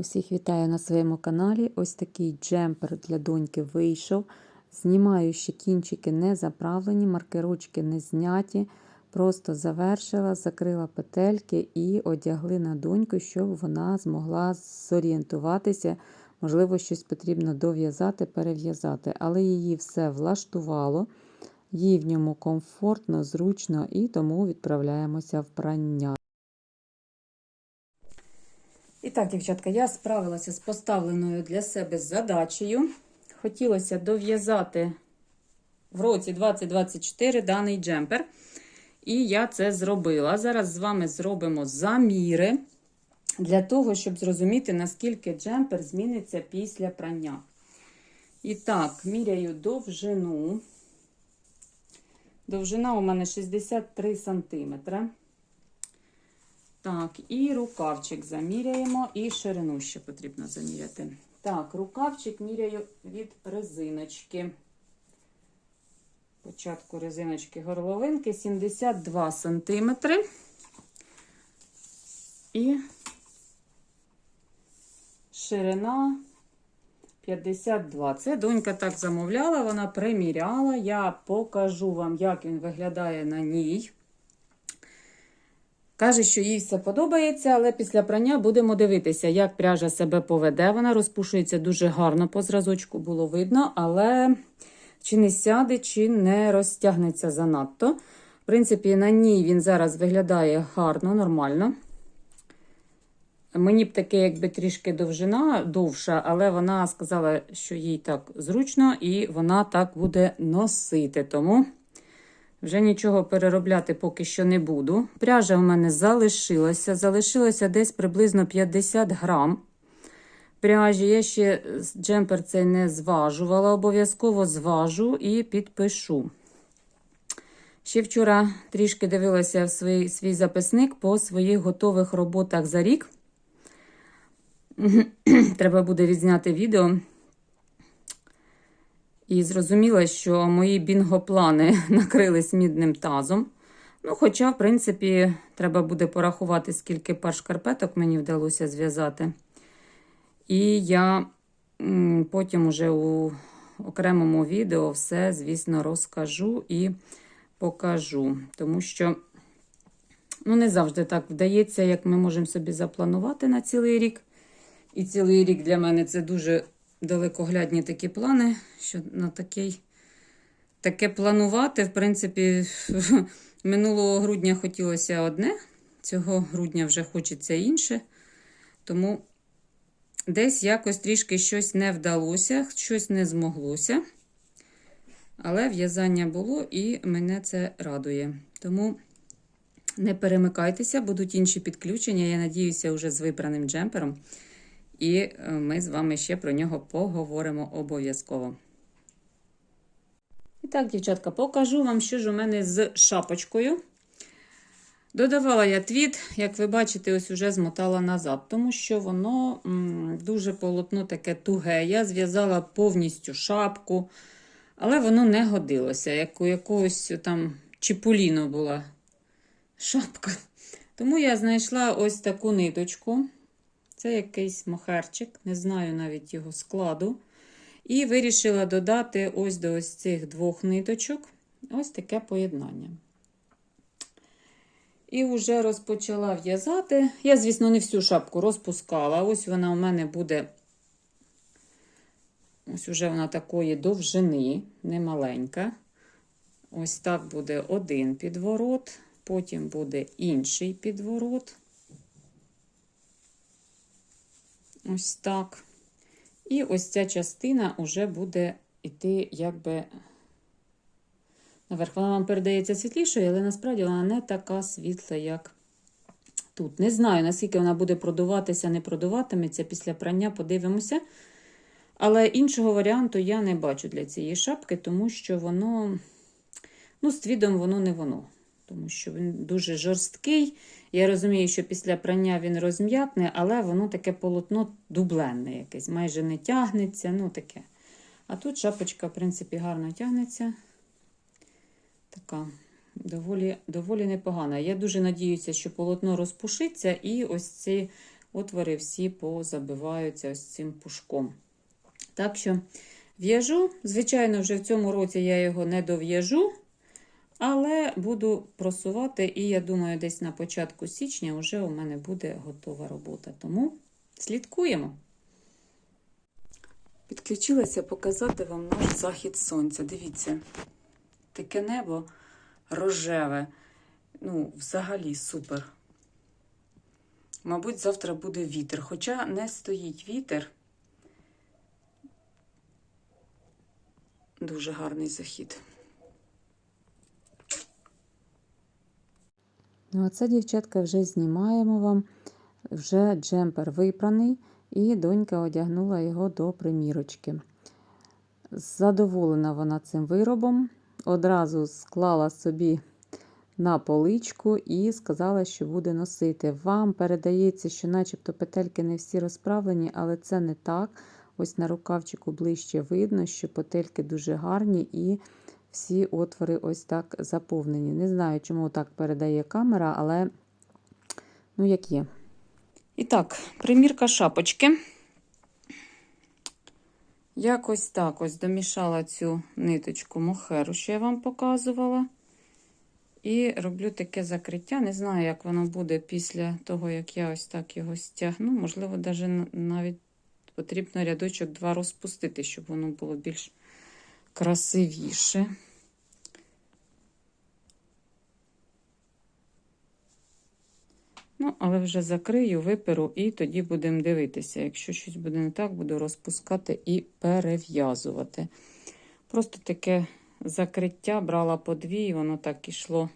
Усіх вітаю на своєму каналі. Ось такий джемпер для доньки вийшов. Знімаю ще кінчики не заправлені, маркерочки не зняті. Просто завершила, закрила петельки і одягли на доньку, щоб вона змогла зорієнтуватися. Можливо, щось потрібно дов'язати, перев'язати. Але її все влаштувало, їй в ньому комфортно, зручно і тому відправляємося в прання. І так, дівчатка, я справилася з поставленою для себе задачею. Хотілося дов'язати в році 2024 даний джемпер. І я це зробила. Зараз з вами зробимо заміри для того, щоб зрозуміти, наскільки джемпер зміниться після прання. І так, міряю довжину. Довжина у мене 63 сантиметри. Так, і рукавчик заміряємо, і ширину ще потрібно заміряти. Так, рукавчик міряю від резиночки. Початку резиночки горловинки 72 см. І ширина 52. Це донька так замовляла, вона приміряла. Я покажу вам, як він виглядає на ній. Каже, що їй все подобається, але після прання будемо дивитися, як пряжа себе поведе. Вона розпушується дуже гарно, по зразочку було видно, але чи не сяде, чи не розтягнеться занадто. В принципі, на ній він зараз виглядає гарно, нормально. Мені б таке, якби трішки довжина довша, але вона сказала, що їй так зручно, і вона так буде носити. Тому. Вже нічого переробляти поки що не буду. Пряжа у мене залишилася. Залишилося десь приблизно 50 грам. Пряжі я ще джемпер цей не зважувала, обов'язково зважу і підпишу. Ще вчора трішки дивилася в свій, свій записник по своїх готових роботах за рік. Треба буде відзняти відео. І зрозуміла, що мої бінгоплани накрились мідним тазом. Ну, Хоча, в принципі, треба буде порахувати, скільки пар шкарпеток мені вдалося зв'язати. І я потім уже у окремому відео все, звісно, розкажу і покажу. Тому що ну, не завжди так вдається, як ми можемо собі запланувати на цілий рік. І цілий рік для мене це дуже далекоглядні такі плани, що на такий, таке планувати, в принципі, минулого грудня хотілося одне, цього грудня вже хочеться інше. Тому десь якось трішки щось не вдалося, щось не змоглося. Але в'язання було і мене це радує. Тому не перемикайтеся, будуть інші підключення. Я надіюся, вже з вибраним джемпером. І е, ми з вами ще про нього поговоримо обов'язково. І так, дівчатка, покажу вам, що ж у мене з шапочкою. Додавала я твіт, як ви бачите, ось уже змотала назад, тому що воно м, дуже полотно таке туге. Я зв'язала повністю шапку, але воно не годилося. Як у якогось там чіпуліно була шапка. Тому я знайшла ось таку ниточку. Це якийсь мохерчик, не знаю навіть його складу. І вирішила додати ось до ось цих двох ниточок ось таке поєднання. І вже розпочала в'язати. Я, звісно, не всю шапку розпускала. Ось вона у мене буде, ось уже вона такої довжини, немаленька. Ось так буде один підворот, потім буде інший підворот. Ось так. І ось ця частина вже буде йти, якби наверх. Вона вам передається світлішою, але насправді вона не така світла, як тут. Не знаю, наскільки вона буде продуватися, не продуватиметься після прання, подивимося. Але іншого варіанту я не бачу для цієї шапки, тому що воно, ну, з твідом воно не воно. Тому що він дуже жорсткий. Я розумію, що після прання він розм'якне, але воно таке полотно дубленне якесь, майже не тягнеться. ну таке. А тут шапочка, в принципі, гарно тягнеться. Така доволі доволі непогана. Я дуже надіюся, що полотно розпушиться, і ось ці отвори всі позабиваються ось цим пушком. Так що в'яжу. Звичайно, вже в цьому році я його не дов'яжу, але буду просувати, і я думаю, десь на початку січня вже у мене буде готова робота. Тому слідкуємо. Підключилася показати вам наш захід сонця. Дивіться, таке небо рожеве. Ну, взагалі супер. Мабуть, завтра буде вітер. Хоча не стоїть вітер. Дуже гарний захід. Ну, а це, дівчатка, вже знімаємо вам. Вже джемпер випраний, і донька одягнула його до примірочки. Задоволена вона цим виробом. Одразу склала собі на поличку і сказала, що буде носити. Вам передається, що начебто петельки не всі розправлені, але це не так. Ось на рукавчику ближче видно, що петельки дуже гарні і всі отвори ось так заповнені. Не знаю, чому так передає камера, але ну як є. І так, примірка шапочки. Якось так ось домішала цю ниточку мохеру, що я вам показувала. І роблю таке закриття. Не знаю, як воно буде після того, як я ось так його стягну. Можливо, навіть потрібно рядочок два розпустити, щоб воно було більш красивіше. Ну, але вже закрию, виперу, і тоді будемо дивитися. Якщо щось буде не так, буду розпускати і перев'язувати. Просто таке закриття брала по дві, і воно так ішло.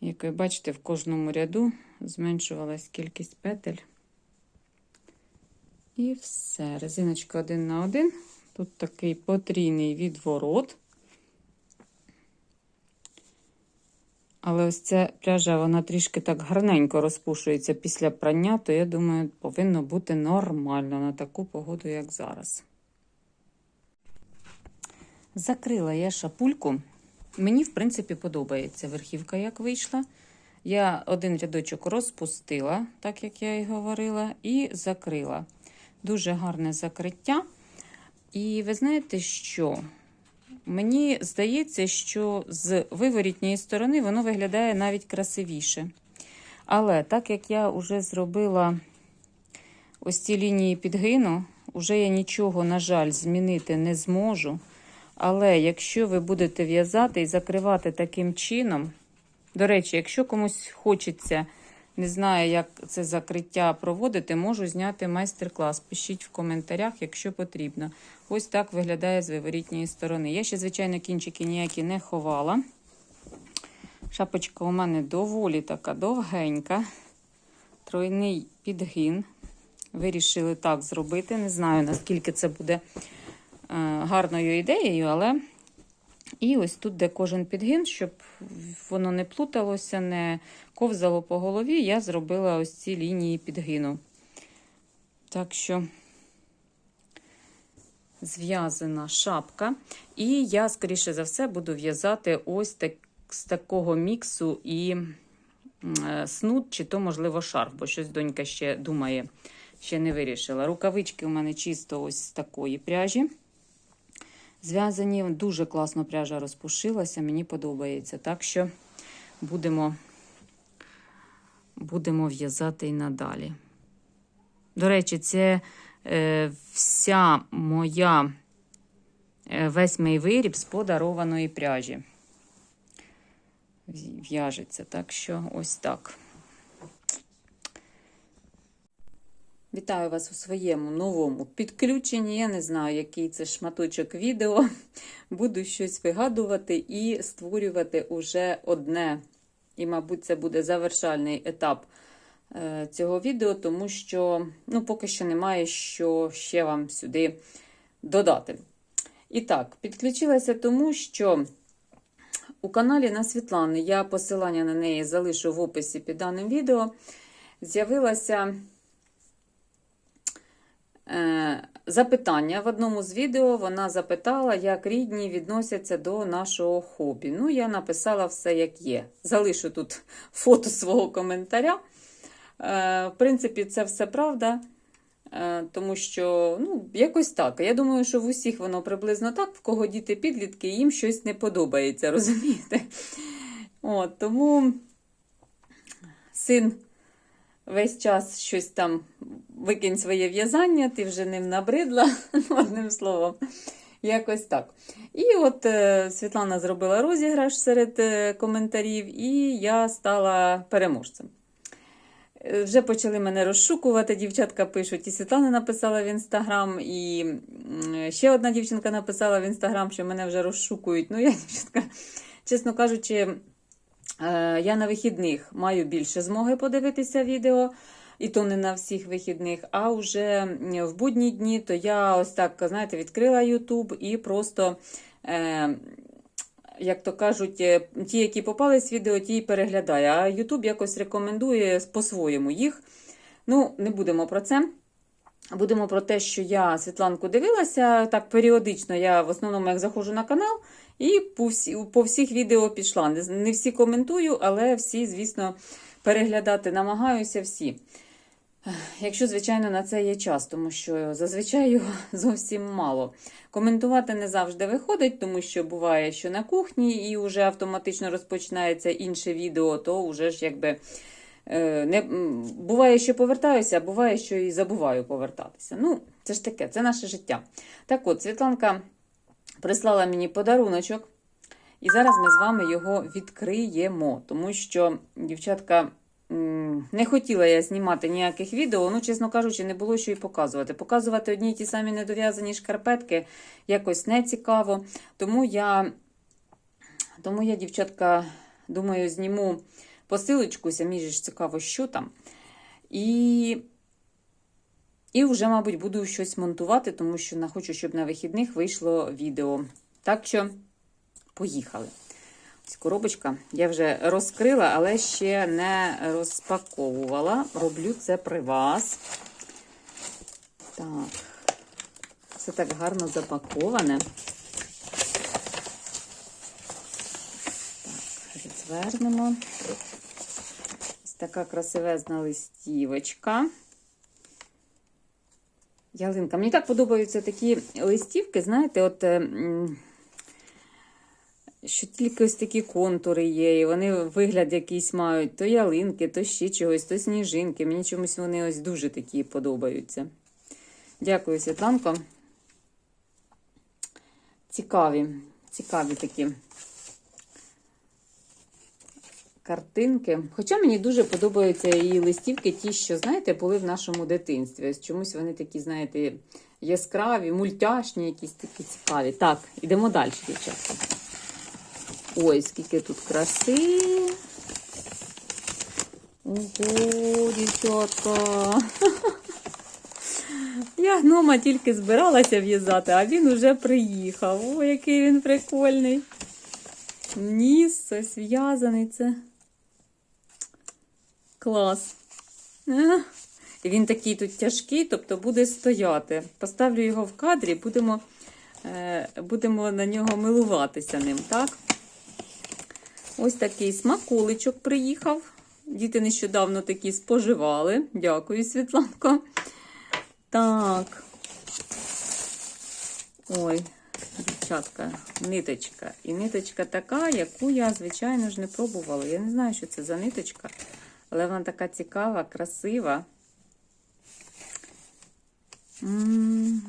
Як ви бачите, в кожному ряду зменшувалась кількість петель. І все. Резиночка один на один. Тут такий потрійний відворот. Але ось ця пряжа, вона трішки так гарненько розпушується після прання, то я думаю, повинно бути нормально на таку погоду, як зараз. Закрила я шапульку. Мені, в принципі, подобається верхівка, як вийшла. Я один рядочок розпустила, так як я і говорила, і закрила. Дуже гарне закриття. І ви знаєте, що? Мені здається, що з виворітньої сторони воно виглядає навіть красивіше. Але так як я вже зробила ось ці лінії підгину, вже я нічого, на жаль, змінити не зможу. Але якщо ви будете в'язати і закривати таким чином, до речі, якщо комусь хочеться, не знаю, як це закриття проводити, можу зняти майстер-клас. Пишіть в коментарях, якщо потрібно. Ось так виглядає з виворітньої сторони. Я ще, звичайно, кінчики ніякі не ховала. Шапочка у мене доволі така довгенька, тройний підгин. Вирішили так зробити. Не знаю, наскільки це буде е, гарною ідеєю, але і ось тут, де кожен підгин, щоб воно не плуталося, не ковзало по голові, я зробила ось ці лінії підгину. Так що зв'язана шапка. І я, скоріше за все, буду в'язати ось так, з такого міксу і е, снуд, чи то, можливо, шарф, бо щось донька ще думає, ще не вирішила. Рукавички у мене чисто ось з такої пряжі. Зв'язані, дуже класно пряжа розпушилася, мені подобається. Так що будемо, будемо в'язати і надалі. До речі, це е, вся моя, е, весь мій виріб з подарованої пряжі. В'яжеться, так що ось так. Вітаю вас у своєму новому підключенні. Я не знаю, який це шматочок відео. Буду щось вигадувати і створювати уже одне. І, мабуть, це буде завершальний етап е, цього відео, тому що ну, поки що немає що ще вам сюди додати. І так, підключилася тому, що у каналі на Світлани я посилання на неї залишу в описі під даним відео. З'явилася. Запитання в одному з відео вона запитала, як рідні відносяться до нашого хобі. Ну, я написала все, як є. Залишу тут фото свого коментаря. Е, В принципі, це все правда. Е, Тому що, ну, якось так. Я думаю, що в усіх воно приблизно так, в кого діти підлітки, їм щось не подобається, розумієте? От, тому син весь час щось там викинь своє в'язання, ти вже ним набридла, одним словом. Якось так. І от е, Світлана зробила розіграш серед е, коментарів, і я стала переможцем. Е, Вже почали мене розшукувати. Дівчатка пишуть, і Світлана написала в інстаграм, і ще одна дівчинка написала в інстаграм, що мене вже розшукують. Ну, я, дівчатка, чесно кажучи, я на вихідних маю більше змоги подивитися відео. І то не на всіх вихідних, а вже в будні дні, то я ось так, знаєте, відкрила YouTube і просто, е, як то кажуть, е, ті, які попались відео, ті й переглядаю. А YouTube якось рекомендує по-своєму їх. Ну, не будемо про це. Будемо про те, що я Світланку дивилася. Так, періодично я в основному як заходжу на канал і по, всі, по всіх відео пішла. Не всі коментую, але всі, звісно, переглядати намагаюся всі. Якщо, звичайно, на це є час, тому що зазвичай його зовсім мало. Коментувати не завжди виходить, тому що буває, що на кухні і вже автоматично розпочинається інше відео, то вже ж якби е, не, буває, що повертаюся, а буває, що і забуваю повертатися. Ну, це ж таке, це наше життя. Так от, Світланка прислала мені подаруночок, і зараз ми з вами його відкриємо, тому що, дівчатка. Не хотіла я знімати ніяких відео, ну, чесно кажучи, не було що і показувати. Показувати одні й ті самі недов'язані шкарпетки якось не цікаво. Тому я, тому я, дівчатка, думаю, зніму посилочку, самі ж цікаво, що там. І, і вже, мабуть, буду щось монтувати, тому що хочу, щоб на вихідних вийшло відео. Так що, поїхали. Коробочка я вже розкрила, але ще не розпаковувала. Роблю це при вас. Так, все так гарно запаковане. Так, розвернемо. Ось така красивезна листівочка. Ялинка. Мені так подобаються такі листівки, знаєте, от. Що тільки ось такі контури є, і вони вигляд якийсь мають то ялинки, то ще чогось, то сніжинки. Мені чомусь вони ось дуже такі подобаються. Дякую, Світланко. Цікаві, цікаві такі картинки. Хоча мені дуже подобаються її листівки, ті, що, знаєте, були в нашому дитинстві. Ось чомусь вони такі, знаєте, яскраві, мультяшні, якісь такі цікаві. Так, ідемо далі, дівчатка. Ой, скільки тут краси. Ого, дівчатка. Я гнома тільки збиралася в'язати, а він уже приїхав. О, який він прикольний. Ніс, ось в'язаний це. Клас. І він такий тут тяжкий, тобто буде стояти. Поставлю його в кадрі, будемо, е, будемо на нього милуватися ним, так? Ось такий смаколичок приїхав. Діти нещодавно такі споживали. Дякую, Світланко. Так. Ой, дівчатка, ниточка. І ниточка така, яку я, звичайно ж, не пробувала. Я не знаю, що це за ниточка, але вона така цікава, красива. М.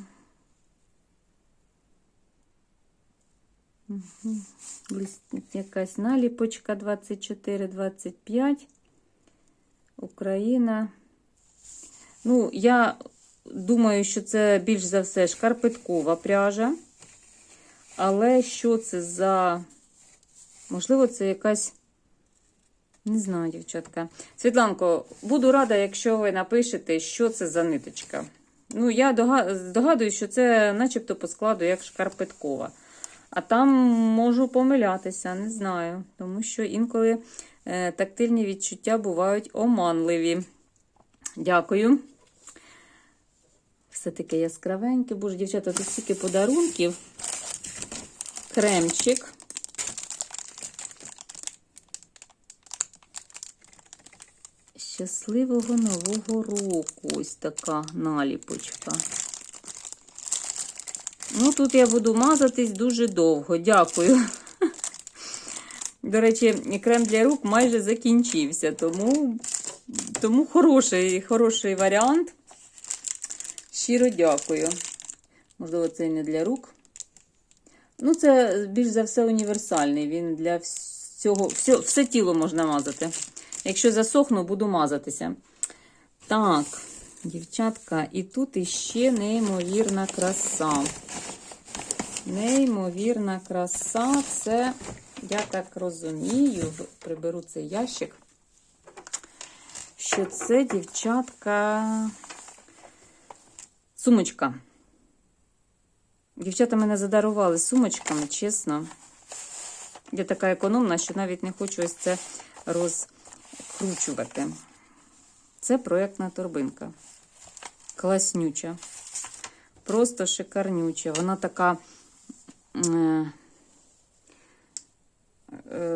Лист- Якась наліпочка 24-25. Україна. Ну, я думаю, що це більш за все шкарпеткова пряжа. Але що це за. Можливо, це якась. Не знаю, дівчатка. Світланко, буду рада, якщо ви напишете, що це за ниточка. Ну, я дога- здогадуюсь, що це начебто по складу як шкарпеткова. А там можу помилятися, не знаю. Тому що інколи е, тактильні відчуття бувають оманливі. Дякую. Все таке яскравеньке. Боже, дівчата, тут стільки подарунків. Кремчик. щасливого нового року. Ось така наліпочка. Ну, тут я буду мазатись дуже довго. Дякую. До речі, крем для рук майже закінчився, тому, тому хороший, хороший варіант. Щиро дякую. Можливо, це не для рук. Ну, це більш за все універсальний. Він для всього, все, все тіло можна мазати. Якщо засохну, буду мазатися. Так, дівчатка, і тут іще неймовірна краса. Неймовірна краса. Це, я так розумію, приберу цей ящик, що це дівчатка сумочка. Дівчата мене задарували сумочками, чесно. Я така економна, що навіть не хочу ось це розкручувати. Це проєктна торбинка. Класнюча. Просто шикарнюча. Вона така,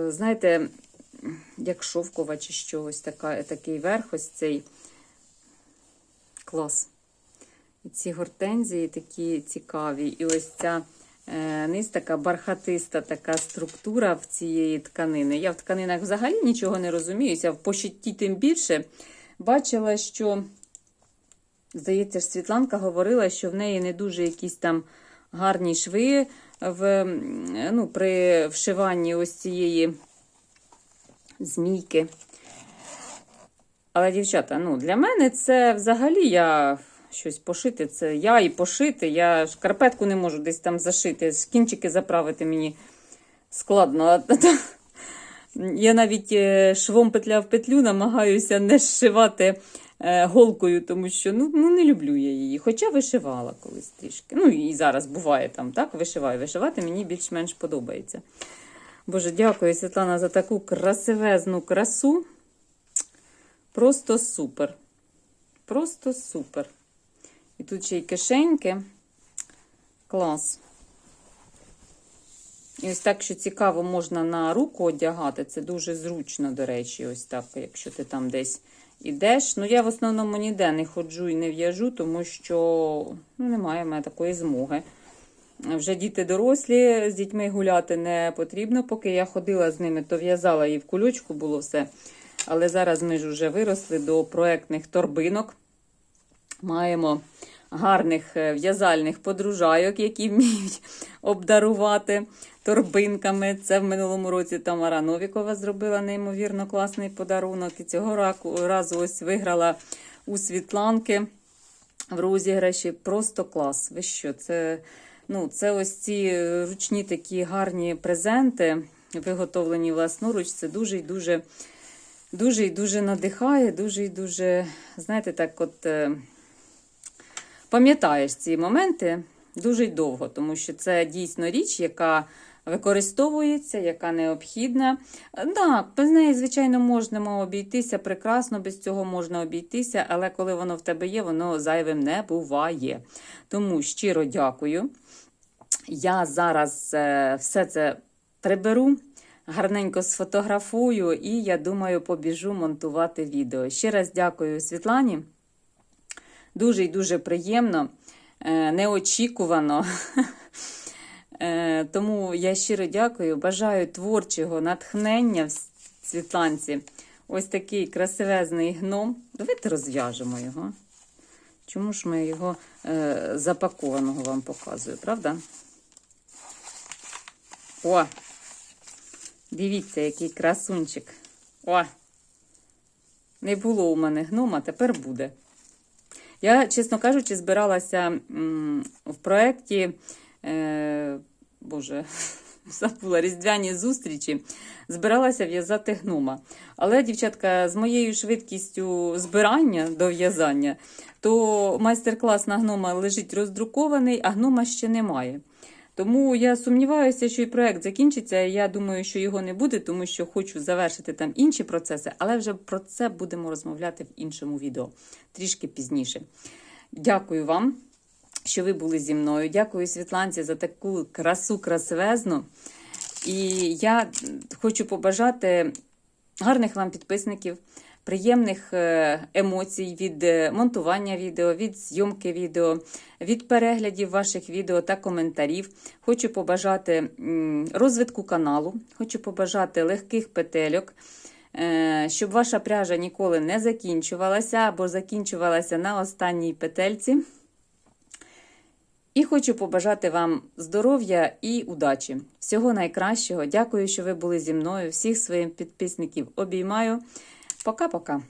знаєте, як шовкова чи щось, така, такий верх, ось цей клас. І ці гортензії такі цікаві. І ось ця е, низ така бархатиста така структура в цієї тканини. Я в тканинах взагалі нічого не розуміюся, в пошитті тим більше. Бачила, що, здається, ж Світланка говорила, що в неї не дуже якісь там гарні шви в, ну, при вшиванні ось цієї змійки. Але, дівчата, ну, для мене це взагалі я щось пошити. Це я і пошити. Я шкарпетку не можу десь там зашити. Кінчики заправити мені складно. Я навіть е, швом петля в петлю намагаюся не зшивати голкою, тому що ну, ну, не люблю я її. Хоча вишивала колись трішки. Ну і зараз буває там, так, вишиваю. Вишивати мені більш-менш подобається. Боже, дякую, Світлана, за таку красивезну красу. Просто супер. Просто супер. І тут ще й кишеньки. Клас. І ось так, що цікаво, можна на руку одягати. Це дуже зручно, до речі, ось так, якщо ти там десь ідеш. Ну, я в основному ніде не ходжу і не в'яжу, тому що ну, немає в мене такої змоги. Вже діти дорослі, з дітьми гуляти не потрібно. Поки я ходила з ними, то в'язала і в кульочку було все. Але зараз ми ж вже виросли до проектних торбинок. Маємо гарних е, в'язальних подружайок, які вміють обдарувати торбинками. Це в минулому році Тамара Новікова зробила неймовірно класний подарунок. І цього разу ось виграла у Світланки в розіграші. Просто клас. Ви що? Це, ну, це ось ці ручні такі гарні презенти, виготовлені власноруч. Це дуже і дуже. Дуже і дуже надихає, дуже і дуже, знаєте, так от е, пам'ятаєш ці моменти дуже довго, тому що це дійсно річ, яка використовується, яка необхідна. Так, без неї, звичайно, можна обійтися прекрасно, без цього можна обійтися, але коли воно в тебе є, воно зайвим не буває. Тому щиро дякую. Я зараз е, все це приберу гарненько сфотографую і, я думаю, побіжу монтувати відео. Ще раз дякую Світлані. Дуже і дуже приємно, е, неочікувано. Е, Тому я щиро дякую. Бажаю творчого натхнення в Світланці. Ось такий красивезний гном. Давайте розв'яжемо його. Чому ж ми його е, запакованого вам показую, правда? О! Дивіться, який красунчик. О! Не було у мене гнома, тепер буде. Я, чесно кажучи, збиралася в проєкті, е, Боже, забула різдвяні зустрічі, збиралася в'язати гнома. Але, дівчатка, з моєю швидкістю збирання до в'язання, то майстер-клас на гнома лежить роздрукований, а гнома ще немає. Тому я сумніваюся, що і проект закінчиться. Я думаю, що його не буде, тому що хочу завершити там інші процеси, але вже про це будемо розмовляти в іншому відео трішки пізніше. Дякую вам, що ви були зі мною. Дякую Світланці за таку красу красивезну. І я хочу побажати гарних вам підписників, приємних е, емоцій від е, монтування відео, від зйомки відео, від переглядів ваших відео та коментарів. Хочу побажати розвитку каналу, хочу побажати легких петельок. е, Щоб ваша пряжа ніколи не закінчувалася або закінчувалася на останній петельці. І хочу побажати вам здоров'я і удачі. Всього найкращого. Дякую, що ви були зі мною. Всіх своїх підписників обіймаю. Пока-пока.